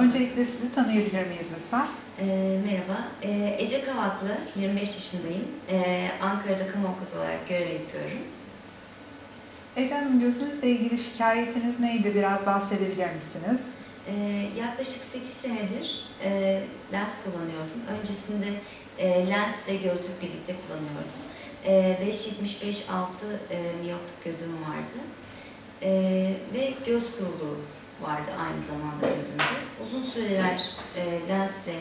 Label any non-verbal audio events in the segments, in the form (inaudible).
Öncelikle sizi tanıyabilir miyiz lütfen? Ee, merhaba, ee, Ece Kavaklı, 25 yaşındayım. Ee, Ankara'da kamu avukatı olarak görev yapıyorum. Ece Hanım gözünüzle ilgili şikayetiniz neydi? Biraz bahsedebilir misiniz? Ee, yaklaşık 8 senedir e, lens kullanıyordum. Öncesinde e, lens ve gözlük birlikte kullanıyordum. E, 5.75-6 e, miyop gözüm vardı. E, ve göz kuruluğu vardı aynı zamanda gözümde. Uzun süreler e, lens ve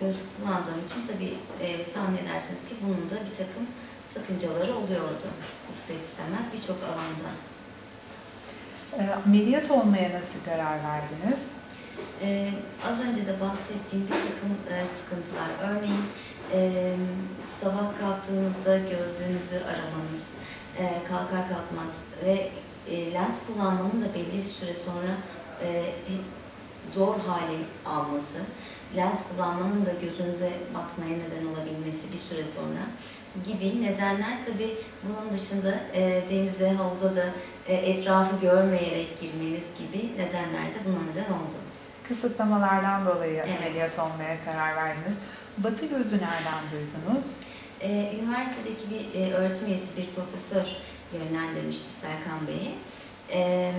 gözlük kullandığım için tabii e, tahmin edersiniz ki bunun da bir takım sakıncaları oluyordu ister istemez birçok alanda. Ee, ameliyat olmaya nasıl karar verdiniz? Ee, az önce de bahsettiğim bir takım e, sıkıntılar. Örneğin e, sabah kalktığınızda gözlüğünüzü aramanız, e, kalkar kalkmaz ve e, lens kullanmanın da belli bir süre sonra e, zor hale alması, lens kullanmanın da gözünüze batmaya neden olabilmesi bir süre sonra gibi nedenler tabii bunun dışında e, denize, havuza da e, etrafı görmeyerek girmeniz gibi nedenler de buna neden oldu. Kısıtlamalardan dolayı Evet. ameliyat olmaya karar verdiniz. Batı gözü nereden duydunuz? Ee, üniversitedeki bir e, öğretim üyesi bir profesör yönlendirmişti Serkan Bey'i. Ee,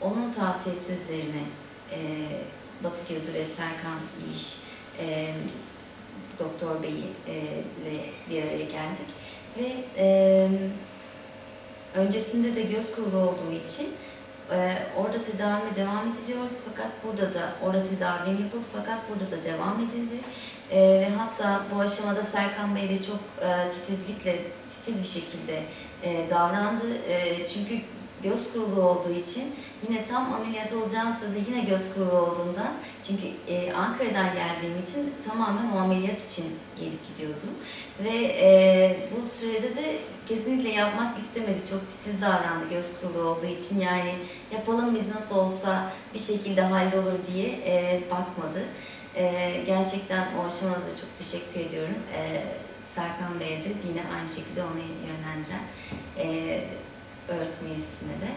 onun tavsiyesi üzerine e, Batı Gözü ve Serkan İliş e, Doktor Bey'i e, ile bir araya geldik. Ve e, öncesinde de göz kurulu olduğu için e, orada tedavime devam ediliyordu fakat burada da orada tedavim yapıldı fakat burada da devam edildi. E, ve hatta bu aşamada Serkan Bey de çok e, titizlikle, titiz bir şekilde e, davrandı. E, çünkü göz kurulu olduğu için yine tam ameliyat olacağım sırada yine göz kurulu olduğundan çünkü e, Ankara'dan geldiğim için tamamen o ameliyat için gelip gidiyordum. Ve e, bu sürede de kesinlikle yapmak istemedi. Çok titiz davrandı göz kurulu olduğu için. Yani yapalım biz nasıl olsa bir şekilde hallolur diye e, bakmadı. E, gerçekten o aşamada da çok teşekkür ediyorum. E, Serkan Bey'e de yine aynı şekilde onu yönlendiren e, öğretim üyesine de.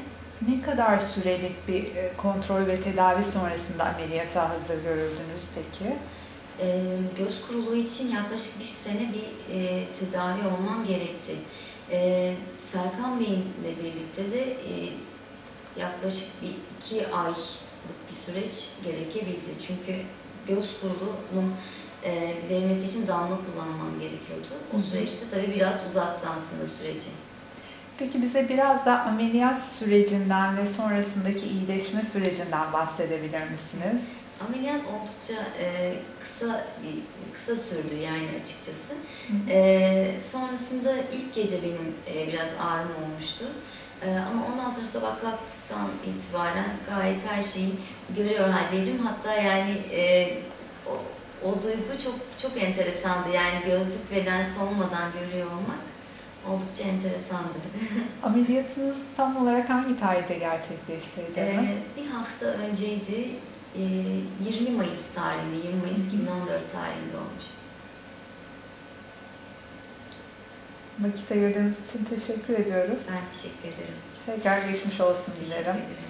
Ne kadar sürelik bir e, kontrol ve tedavi sonrasında ameliyata hazır görüldünüz peki? E, göz kuruluğu için yaklaşık bir sene bir e, tedavi olmam gerekti. E, Serkan Bey'le birlikte de e, yaklaşık bir iki aylık bir süreç gerekebildi. Çünkü göz kuruluğunun e, giderilmesi için damla kullanmam gerekiyordu. O süreçte tabii biraz uzattı aslında süreci. Peki bize biraz da ameliyat sürecinden ve sonrasındaki iyileşme sürecinden bahsedebilir misiniz? Ameliyat oldukça e, kısa bir kısa sürdü yani açıkçası. Ee, sonrasında ilk gece benim e, biraz ağrım olmuştu. Ee, ama ondan sonra sabah kalktıktan itibaren gayet her şeyi görüyor haldeydim. Hatta yani e, o, o duygu çok çok enteresandı. Yani gözlük ve lens olmadan görüyor olmak oldukça enteresandı. (laughs) Ameliyatınız tam olarak hangi tarihte gerçekleşti? Ee, bir hafta önceydi. Ee, 20 Mayıs tarihinde, 20 Mayıs Hı hı. 2014 tarihinde olmuştu. Vakit ayırdığınız için teşekkür ediyoruz. Ben teşekkür ederim. Tekrar geçmiş olsun Teşekkür dilerim. ederim.